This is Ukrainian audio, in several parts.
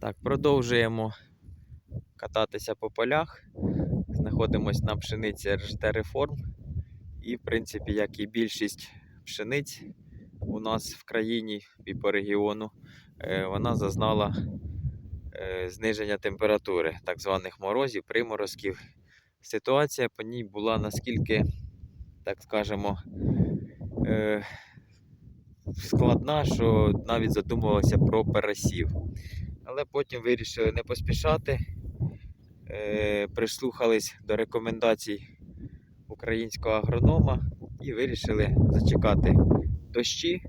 Так, продовжуємо кататися по полях. Знаходимось на пшениці РЖТ Реформ. І, в принципі, як і більшість пшениць у нас в країні і по регіону, е, вона зазнала е, зниження температури, так званих морозів, приморозків. Ситуація по ній була наскільки, так скажемо, е, складна, що навіть задумувалося про пересів. Але потім вирішили не поспішати, е, прислухались до рекомендацій українського агронома і вирішили зачекати дощі.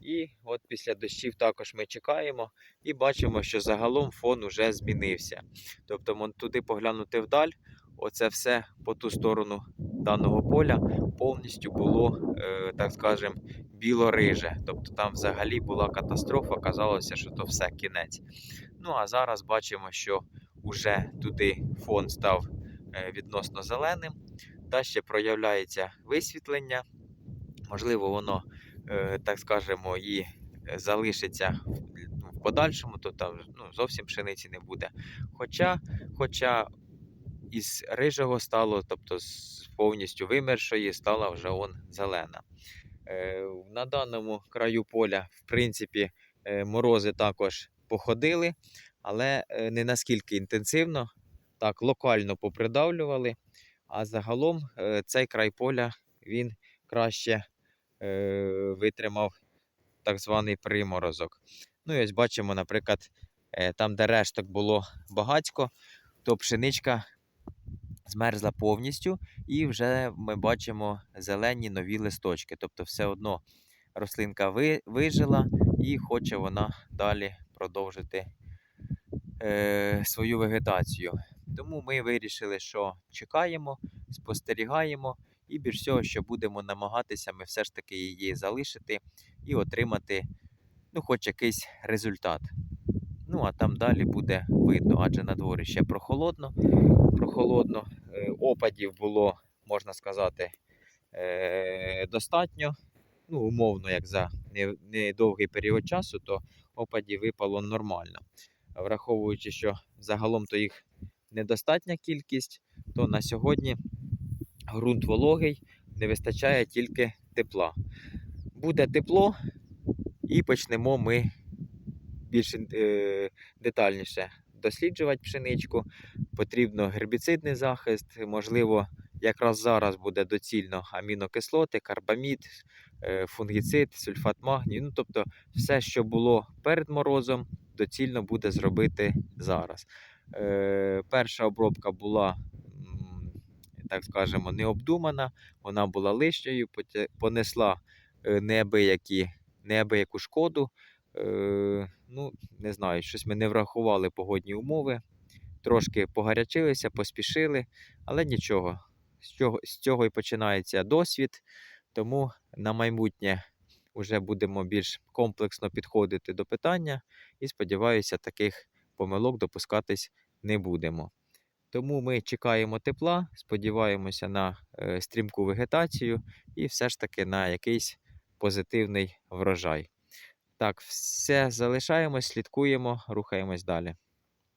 І от після дощів також ми чекаємо і бачимо, що загалом фон уже змінився. Тобто туди поглянути вдаль, оце все по ту сторону даного поля повністю було, е, так скажемо, біло-риже. Тобто там взагалі була катастрофа, казалося, що то все кінець. Ну а зараз бачимо, що вже туди фон став е, відносно зеленим, та ще проявляється висвітлення. Можливо, воно, е, так скажемо, і залишиться в в подальшому, то там ну, зовсім пшениці не буде. Хоча, хоча із рижого стало, тобто з повністю вимершої, стала вже он зелена. Е, На даному краю поля, в принципі, е, морози також походили, але е, не наскільки інтенсивно, так, локально попридавлювали. А загалом цей край поля він краще витримав так званий приморозок. Ну і ось бачимо, наприклад, там, де решток було багатько, то пшеничка змерзла повністю, і вже ми бачимо зелені нові листочки. Тобто, все одно рослинка ви, вижила і хоче вона далі продовжити е, свою вегетацію. Тому ми вирішили, що чекаємо, спостерігаємо, і більш всього, що будемо намагатися ми все ж таки її залишити і отримати ну, хоч якийсь результат. Ну, а там далі буде видно, адже на дворі ще прохолодно. прохолодно. Е, Опадів було, можна сказати, е, достатньо. Ну, умовно, як за недовгий період часу, то опадів випало нормально. Враховуючи, що загалом то їх недостатня кількість, то на сьогодні ґрунт вологий, не вистачає тільки тепла. Буде тепло, і почнемо ми більш е, детальніше досліджувати пшеничку. Потрібно гербіцидний захист, можливо, якраз зараз буде доцільно амінокислоти, карбамід, е, фунгіцид, сульфат магнію. Ну, тобто, все, що було перед морозом, доцільно буде зробити зараз. Е, перша обробка була, так скажемо, необдумана, вона була лишньою, понесла е, неабиякі, неабияку шкоду. Е, ну, не знаю, щось ми не врахували погодні умови. Трошки погарячилися, поспішили, але нічого. З цього, з цього і починається досвід. Тому на майбутнє вже будемо більш комплексно підходити до питання і сподіваюся, таких помилок допускатись не будемо. Тому ми чекаємо тепла, сподіваємося на е, стрімку вегетацію і все ж таки на якийсь позитивний врожай. Так, все залишаємось, слідкуємо, рухаємось далі.